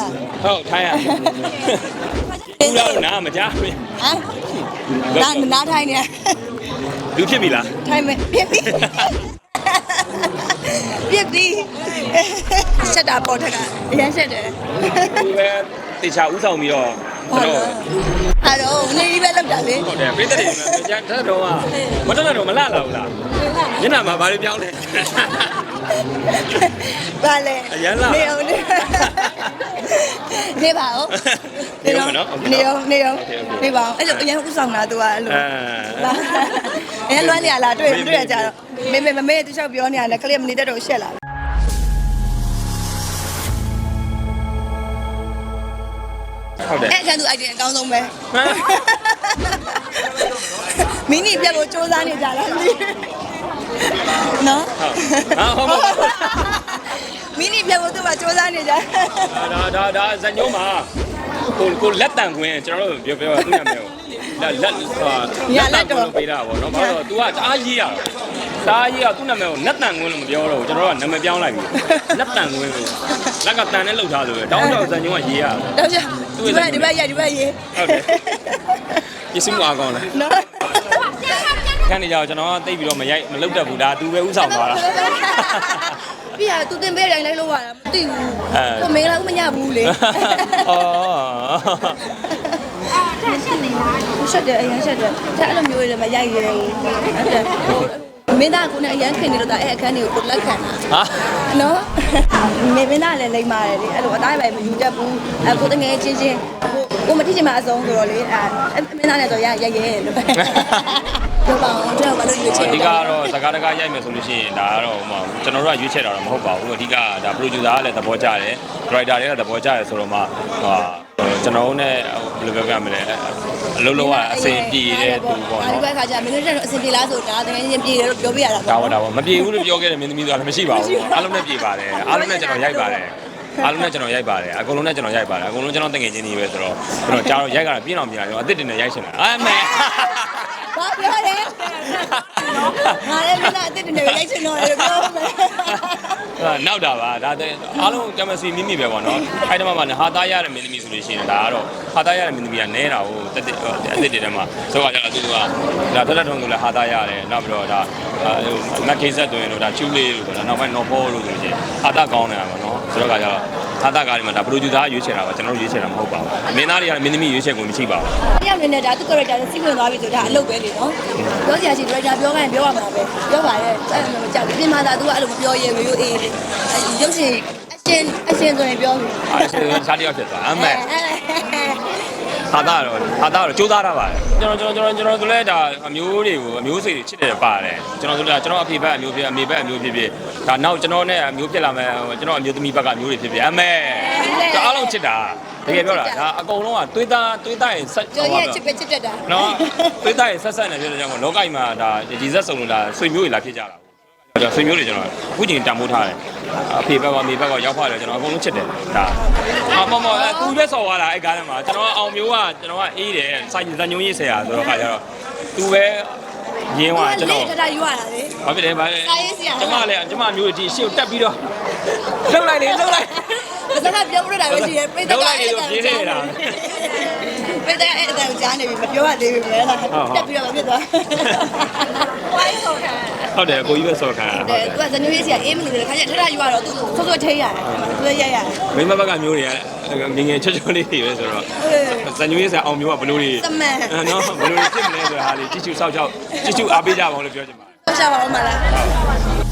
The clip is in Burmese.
လားဟုတ်ထိုင်းရဘူးလားနားမကြားဘူးဟမ်နာနားထိုင်နေလူဖြစ်ပြီလားထိုင်မယ်ပြစ်ပြီပြစ်ပြီဆက်တာပေါ်ထက်ကအရန်ဆက်တယ်သူပဲတေချာဥဆောင်ပြီးတော့ကျွန်တော်အဲ့တော့နေကြီးပဲလောက်တာလေဟုတ်တယ်ပြည်သက်တွေကျန်တဲ့တော့မတက်တော့မလှလာဘူးလား ညနာမှာဘာတွေပြောင်းလဲပါလေအရန်လားနေအောင်နေနေပါဦးနေအောင်နေအောင်နေအောင်နေပါအောင်အဲ့လိုအရန်ဥဆောင်လာသူကအဲ့လိုအဲလွမ်းနေရလားတွေ့တွေ့ရကြတော့မေမေမမေတူချောက်ပြောနေရတယ်ကလေးမနေတတ်တော့ရှက်လာဟုတ်တယ်အဲ့ကျန်သူ idea အကောင်းဆုံးပဲမင်းနေပြတ်လို့စ조사နေကြလား နော်ဟာဟုတ်ပါဘူးမင်းကြီးပြတ်ဖို့သူကစူးစမ်းနေကြဒါဒါဒါဇညုံးမှာကိုကိုလက်တန်ခွင်းကျွန်တော်တို့ပြောပြောသူ့နာမည်ကိုလက်လက်ဟာလက်တန်ခွင်းလို့ပေးတာပေါ့နော်ဘာလို့ तू ကတအားရေးရတာတအားရေးရသူ့နာမည်ကိုလက်တန်ခွင်းလို့မပြောတော့ဘူးကျွန်တော်ကနာမည်ပြောင်းလိုက်ပြီလက်တန်ခွင်းလို့လက်ကတန်နဲ့လှုပ်ထားလို့ပဲတောင်းတော့ဇညုံးကရေးရတာတော့ကြဒီဘက်ဒီဘက်ရဒီဘက်ရေးဟုတ်တယ်ပစ္စည်းမအားကောင်းလားနော် ခန်းနေကြတော့ကျွန်တော်ကတိတ်ပြီးတော့မရိုက်မလုပ်တတ်ဘူးဒါ तू ပဲဥဆောင်သွားတာပြရသူတင်ပေးတိုင်းလိုက်လို့ရတာမသိဘူးအဲကိုမင်းလည်းမညဘူးလေအော်ရှက်တယ်အရင်ရှက်တယ်ဒါအဲ့လိုမျိုးတွေမရိုက်ရဘူးဟုတ်တယ်မင်းသားကလည်းအရင်ခင်နေတော့အဲ့အခန်းတွေကိုလက်ခံတာဟာနော်မေမင်းသားလည်းလိမ့်ပါတယ်လေအဲ့လိုအတိုင်းပဲမယူတတ်ဘူးအကိုတငယ်ချင်းချင်းကိုကိုမတိချင်မအဆုံးဆိုတော့လေအဲမင်းသားလည်းဆိုရရရဲလို့ပဲ ပြောပါအောင်တော့ဘာလို့ယူချင်အဓိကကတော့စကားတကားရိုက်မယ်ဆိုလို့ရှိရင်ဒါကတော့ဟိုမှာကျွန်တော်တို့ကရွေးချယ်တာတော့မဟုတ်ပါဘူးအဓိကဒါ producer ကလည်းသဘောကျတယ် writer တွေကသဘောကျတယ်ဆိုတော့မှဟာကျွန်တော်တို့ ਨੇ ဘယ်လိုပြောပြမလဲအလုံးလုံးကအဆင်ပြေတဲ့သူပေါ့ဒီနော်ဘက်ကကြာမင်းတို့တော့အဆင်ပြေလားဆိုတာတကယ်ချင်းပြေတယ်လို့ပြောပြရတာဒါပါဒါပါမပြေဘူးလို့ပြောခဲ့တယ်မင်းသမီးဆိုတာလည်းမရှိပါဘူးအားလုံးနဲ့ပြေပါတယ်အားလုံးနဲ့ကျွန်တော်ရိုက်ပါတယ်အားလုံးနဲ့ကျွန်တော်ရိုက်ပါတယ်အကုန်လုံးနဲ့ကျွန်တော်ရိုက်ပါတယ်အကုန်လုံးကျွန်တော်တငယ်ချင်းတွေပဲဆိုတော့ကျွန်တော်ကြားတော့ရိုက်ကြတာပြင်းအောင်ပြင်းအောင်အစ်စ်တင်နဲ့ရိုက်ရှင်တာအာမဲ ဘာပြောလဲငါလည်းမင်းသားအစ်စ်တွေရိုက်ချင်တော့လေပြောမယ်ဟာနောက်တာပါဒါတဲ့အားလုံးကမစီမိမိပဲပေါ့နော်အဲ့ဒီမှာမှဟာသားရတဲ့မင်းသမီးဆိုလို့ရှိရင်ဒါကတော့ဟာသားရတဲ့မင်းသမီးကနဲတာကိုတက်တက်အစ်စ်တွေထဲမှာဆိုတော့ကျတော့သူကဒါတက်တက်ထုံးလို့လည်းဟာသားရတယ်နောက်ပြီးတော့ဒါမက်ကိဆက်တွင်လို့ဒါချူလေးလို့ဆိုတာနောက်ပိုင်းနော်ဖောလို့ဆိုလို့ရှိရင်ဟာသားကောင်းနေတာပေါ့နော်ဆိုတော့ကကျတော့ ဟာသားကားတွေမှာဒါပရိုဂျူဆာရွေးချယ်တာပါကျွန်တော်တို့ရွေးချယ်တာမဟုတ်ပါဘူးမင်းသားတွေကလည်းမင်းသမီးရွေးချယ်ကုန်မရှိပါဘူး။တရားမင်းနဲ့ဒါသူ character နဲ့စီးဝင်သွားပြီဆိုဒါအလုပ်ပဲလေနော်။ပြောစရာရှိ director ပြောခိုင်းပြောရမှာပဲ။ပြောပါရဲ့အဲ့လိုမကြောက်ဘူး။ပြင်မာသာသူကအဲ့လိုမပြောရဲဘူးရိုးအေးလေ။ရုပ်ရှင် action action ဆိုရင်ပြောပြီအားရှင်စားတယောက်ဖြစ်သွားအမဲ ဟာသားတော့ဟာသားတော့စူးစမ်းတာပါတယ်ကျွန်တော်ကျွန်တော်ကျွန်တော်ကျွန်တော်တို့လည်းဒါအမျိုးတွေကိုအမျိုးစိတ်တွေချစ်တယ်ပါတယ်ကျွန်တော်တို့လည်းကျွန်တော်အဖေဘက်အမျိုးဖြစ်အမေဘက်အမျိုးဖြစ်ဖြစ်ဒါနောက်ကျွန်တော်နဲ့အမျိုးဖြစ်လာမယ်ကျွန်တော်အမျိုးသမီးဘက်ကအမျိုးတွေဖြစ်ဖြစ်အမဲဒါအားလုံးချစ်တာတကယ်ပြောတာဒါအကုန်လုံးကသွေးသားသွေးသားရင်ဆက်ကျော်ရဲ့ချစ်ပဲချစ်တတ်တာနော်သွေးသားရင်ဆက်ဆက်နေဖြစ်တဲ့ကြောင့်လောကကြီးမှာဒါဒီဇက်စုံလို့ဒါဆွေမျိုးတွေလာဖြစ်ကြတာဒါဆွေမျိုးတွေကျွန်တော်အခုချိန်တန်ဖိုးထားတယ်အဖေဘက်ကအမေဘက်ကရောက်ဖတယ်ကျွန်တော်အကုန်လုံးချစ်တယ်ဒါအမမကူပဲဆော်သွားတာအဲ့ကားထဲမှာကျွန်တော်အောင်မျိုးကကျွန်တော်ကအေးတယ်စိုက်ဇညုံရေးဆရာဆိုတော့ခါကျတော့သူပဲရင်းသွားကျွန်တော်တတယူရတာလေဘာဖြစ်လဲဘာလဲစာရေးဆရာကျမလည်းကျမမျိုးတွေဒီရှေ့ကိုတက်ပြီးတော့လှုပ်လိုက်လေလှုပ်လိုက်။ဒါကပြောပြတာပဲရှိတယ်ပြိတ္တကအဲ့ဒါပြိတ္တကအဲ့ဒါကိုကြားနေပြီမပြောရသေးဘူးပဲလား။တက်ပြီးတော့ဖြစ်သွား။ဝိုင်းဆိုခံ ဟုတ်တယ်ကိုကြီးပဲဆော်ခံရ။ဟုတ်တဲ့တယ်သူကဇညွေးစီကအေးမလို့လေခါကျထထယူရတော့သူဆော့ဆော့ထိရတယ်။သူလည်းရိုက်ရတယ်မိမဘက်ကမျိုးတွေကငငယ်ချွတ်ချွတ်လေးတွေပဲဆိုတော့ဇညွေးဆရာအောင်မျိုးကဘလို့တွေ။သမန်နော်ဘလို့တွေဖြစ်မလဲဆိုတဲ့ဟာလေးကြည့်ချူစောက်ချောက်ကြည့်ချူအားပေးကြပါအောင်လို့ပြောချင်ပါတယ်။ဆော့ရှာပါဦးမလား